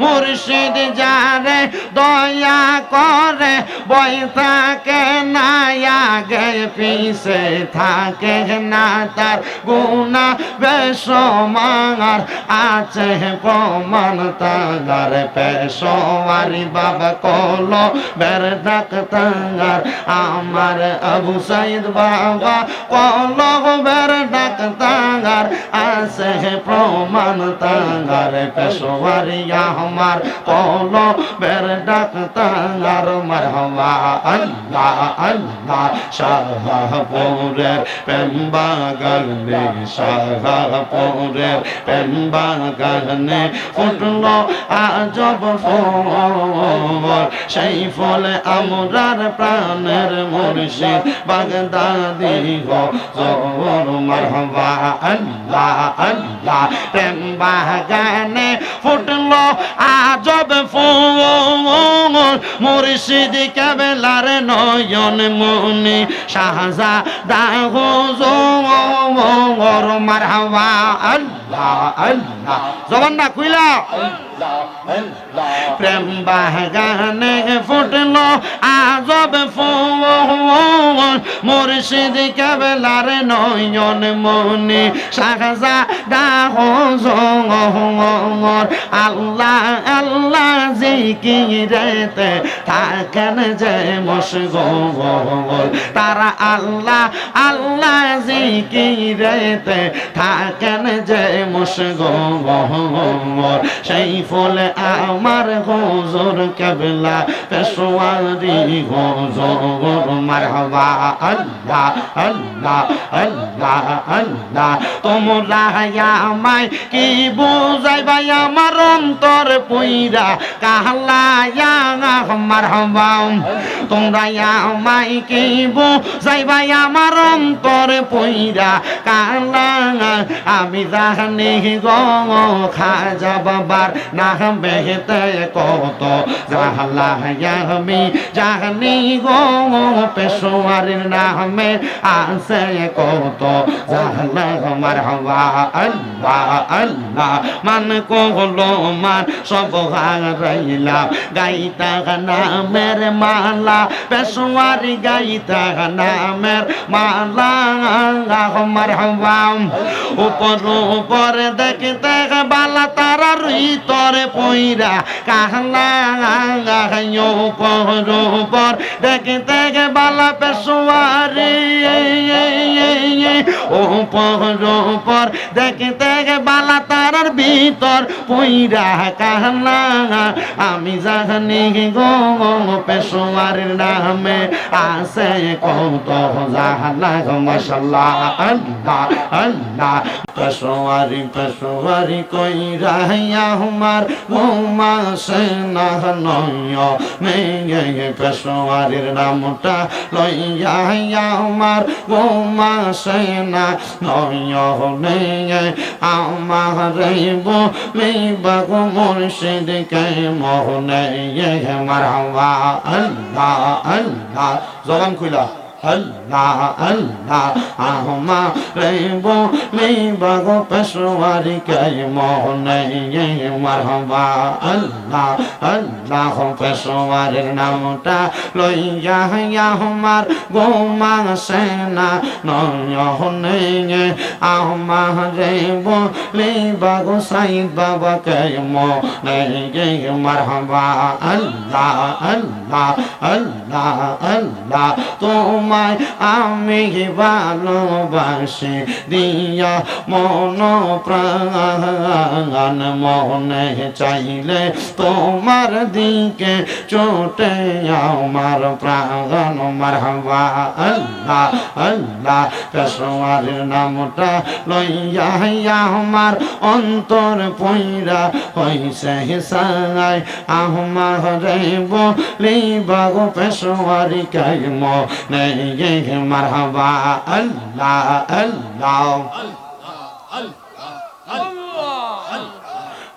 মুর্শিদ যারে দয়া করে, বই থাকে না, আগে পিছে থাকে না, তার গুণা বেসমার আছে প্রমাণ তাগার পেশোয়ারি বাবা কলো বের ডাক তাগার আমার আবু সাইদ বাবা কলো বের ডাক তাগার আছে প্রমাণ তাগার পেশোয়ারি আমার কলো বের ডাক তাগার মারহাবা। আল্লাহ আল্লাহ, শাহপুরের পেম্বাগানে শাহপুরের পেম্বাগানে ফুটলো আজব ফল সেই ফলে আমরার প্রাণের মুর্শিদ বাগদাদি গো জোর মারহাবা। আল্লাহ আল্লাহ পেম্বাগানে ফুটলো আজব মুর্শিদ কেবেলার নয়ন মনি শাহজা দাহ মারহাবা আল্লাহ আল্লাহ। জবান না কুইলা প্রেম বাহ গানে ফুটলো আজব ফুল। মুর্শিদ কেবেলার নয়ন মনি শাহজা দাহ আল্লাহ আল্লাহ জিকিরেতে থাকেন যে মশগোল। তারা আল্লাহ আল্লাহ জিকিরেতে থাকেন যে মশগোল। সেই ফলে আমার হুজুর কেবলা পেশোয়ারি হুজুর, মারহাবা। আল্লাহ আল্লাহ আল্লাহ আল্লাহ তোমরা আমায় কি আমার অন্তর পইরা কাহলা মারহাবা তোমরা আমায় কি আমার অন্তর পইরা কালা আমি জানি গো খাজা বাবার না বেহতে কত আমি জানি গো পেশোয়ারের নামে আছে কত। আমার হওয়া, আল্লাহ আল্লাহ, মান কহলো মান সব হারাইলাম গাইতা নামের মালা পেশোয়ারি গাইতা নামের মালা। আমার হওয়া, উপর উপর দেখতে বালা তারার ভিতরে পইরা কাহলা। উপর উপর দেখতে বালা উপর উপর দেখতে বালা তারার ভিতর পুইরা কাহলা আমি জানি গো, পেশোয়ার নামে আছে কত জাহালা মশাল্লাহ, আল্লাহ আল্লাহ। পেশোয়ারি পেশোয়ারি কই রাহিয়া হুমার মৌমা সে নয়। মেয়ে পেশোয়ারির নামটা লইয়া আমার বৌমা সে না নয়। মেয়ে আমার মেয়ে বাগো মুর্শিদ কে মোহনে। মারহাবা আল্লাহ আল্লাহ। জবান খুলা আল্লাহ আল্লাহ আহমা রেব মেবাগ পেশোয়ারি কে মোহনে মারহাবা আল্লাহ আল্লাহ পেশোয়ারের নামটা লইয়া আমার গোমা সেনা নয়নে আহমা রেব লেবাগ সাইদ বাবা কে মোহনে মারহাবা আল্লাহ আল্লাহ আল্লাহ আল্লাহ তোমায় আমি ভালোবাসি, দিয়া মন প্রাণ, মনে চাইলে তোমার দিকে চোটে আমার প্রাণ, মারহাবা আল্লাহ আল্লাহ পেশোয়ার নামটা লইয়া আমার অন্তর পইরা হইছে সাই আমার রে বলি বাগো পেশোয়ারি কাইম নেই মারহাবা আল্লাহ আল্লাহ।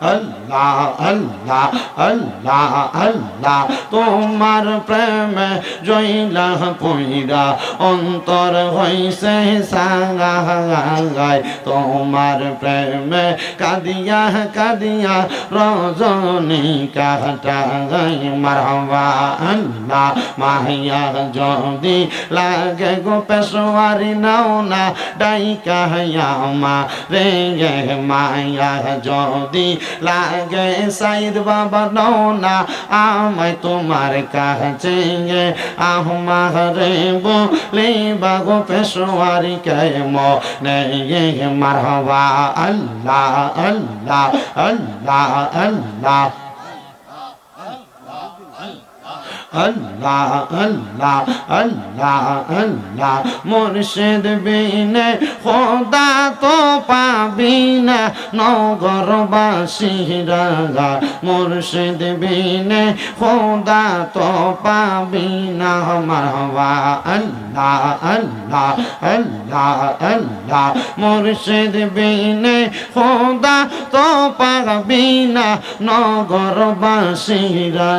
আল্লাহ আল্লাহ আল্লাহ আল্লাহ, তোমার প্রেমে জইলা পইরা অন্তর হইছে সাঙ্গাই তোমার প্রেমে কাদিয়া কাদিয়া রজনী কাটাই মারবা আল্লাহ, মাহিয়া যদি লাগে গো পেশোয়ারি নাও না ডাইকা মা রে মায়া যদি লাগে সাইদ বাবা না আমায় তোমার কাছে আহমারে বলে, বাগো পেশোয়ারি কে মনে মারহবা, আল্লাহ আল্লাহ আল্লাহ আল্লাহ। আল্লাহ আল্লাহ আল্লাহ আল্লাহ। মুর্শিদ বিনে খোদা তো পাবি না, নগরবাসীরা মুর্শিদ বিনে খোদা তো পাবি না মারবা আল্লাহ আল্লাহ আল্লাহ আল্লাহ। মুর্শিদ বিনে খোদা তো পাবি না, নগরবাসীরা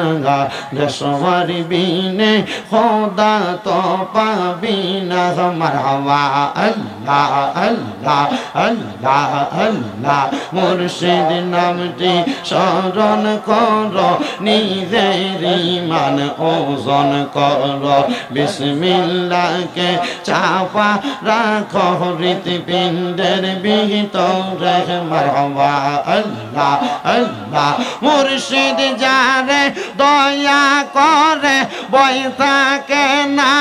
দেশবাড়ি বিনে খোদা তো পাবি না মারহাবা, আল্লাহ আল্লাহ আল্লাহ আল্লাহ। মুর্শিদ নামটি স্মরণ কর, নিজের ইমান ওজন কর। বিসমিল্লাহকে চাপা রাখো, হৃৎপিণ্ডের ভিতরে। মারহাবা, আল্লাহ আল্লাহ। মুর্শিদ যারে দয়া করে বই থাকে না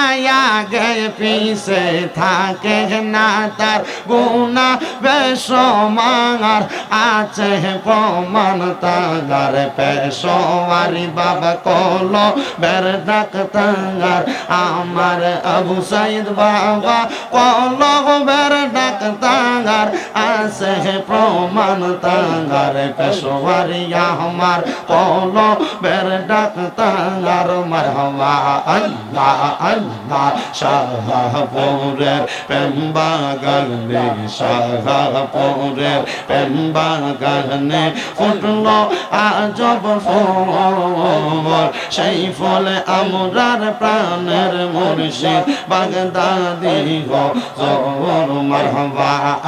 আগে পিছে থাকে না তার গুণা বেসমার আছে প্রমাণ তাগার পেশোয়ারি বাবা কল বের ডাক তাগার আমার আবু সাইদ বাবা কল বের ডাক তাগার আছে প্রমাণ তাগার পেশোয়ারি আমার কল বের ডাক তাগার মারহাবা আল্লাহ আল্লাহ, শাহপুরের পেম্বাগানে শাহপুরের পেম্বাগানে ফুটলো আজব ফল সেই ফলে আমরার প্রাণের মুর্শিদ বাগদাদি গো, জোর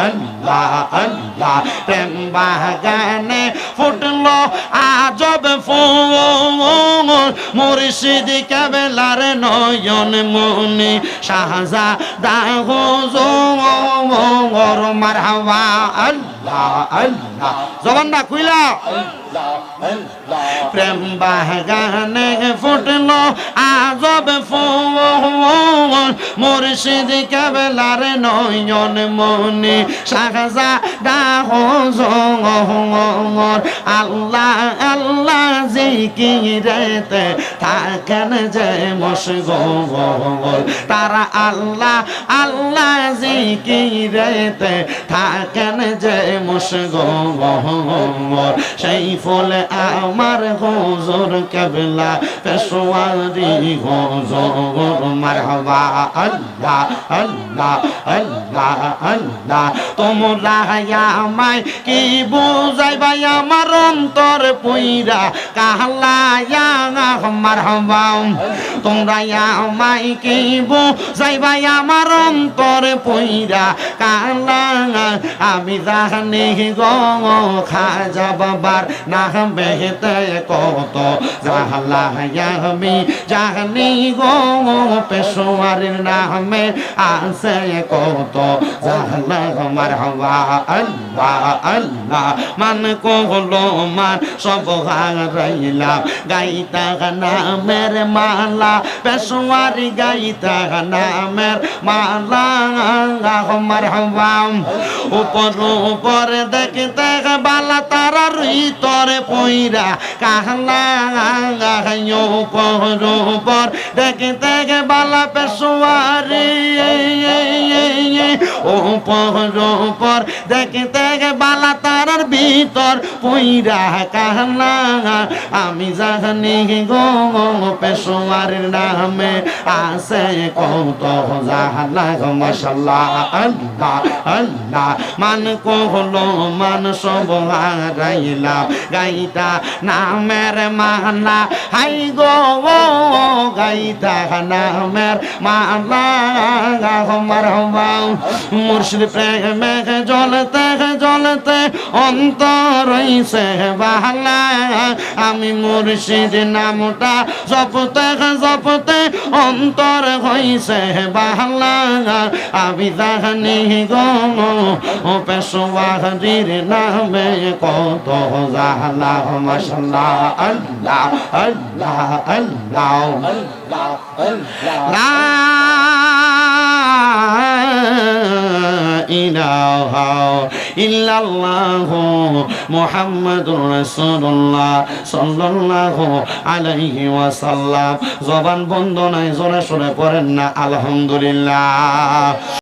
আল্লাহ আল্লাহ পেম্বাগানে ফুটলো আজব ফুল। মুর্শিদ কেবেলার নয়ন মনি শাহজা দাহ জোর মারহাবা, আল্লাহ আল্লাহ। জবানটা খুইলা? প্রেম বাগানে ফুটলো, আজব ফুল। মুর্শিদ কেবেলার নয়ন মনি শাহজা জোর আল্লাহ আল্লাহ জিকিরেতে থাকেন যে মশগোল তারা আল্লাহ আল্লাহ জিকিরেতে থাকেন যে সেই ফলে আমার হুজুর কেবলা পেশোয়ারি হুজুর। আল্লাহ আল্লাহ আল্লাহ আল্লাহ। তোমরা কি আমার অন্তর পুইরা কাহলায়া মারহাবা তোমরা বুঝাইবা আমার পুইরা কালা, আমি জানি গো, খাজা বাবার না বেহতে কত জাহলা আমি জানি গো নামে আছে কত আমার হওয়া, আল্লাহ আল্লাহ, মান কহলো মান সব হারাইলাম, গাইতা নামের মালা পেশোয়ারি গাইতা নামের মালা। আমার হওয়া উপর উপর দেখতে বালা তারা ভিতরে পইরা কাহলা উপর উপর দেখতে বালা পেশোয়ারি ও পর পর দেখে দেখে বালা তারার ভিতর পইরা কাহনা আমি জানি গো পেশোয়ার নামে আছে কত জাহালা গো মাশাল্লাহ আল্লাহ আল্লাহ। মান কহলো, মান সব হারাইলাম গাইতা নামের মালা, হাই গো গাইতা নামের মালা। হবাও মুর্শিদ প্রেমে জলতে জলতে অন্তর বাহালা। আমি মুর্শিদ নামটা জপতে জপতে অন্তর হইছে বাহালা আমি জানি গো। ও পেশোয়ারির নামে কত জাহালা মাশাল্লাহ আল্লাহ আল্লাহ আল্লাহ। লা ইলাহা ইল্লাল্লাহু মুহাম্মাদুর রাসূলুল্লাহ সাল্লাল্লাহু আলাইহি ওয়াসাল্লাম। জবান বন্ধ নাই জোরে সোরে পড়েন না আলহামদুলিল্লাহ।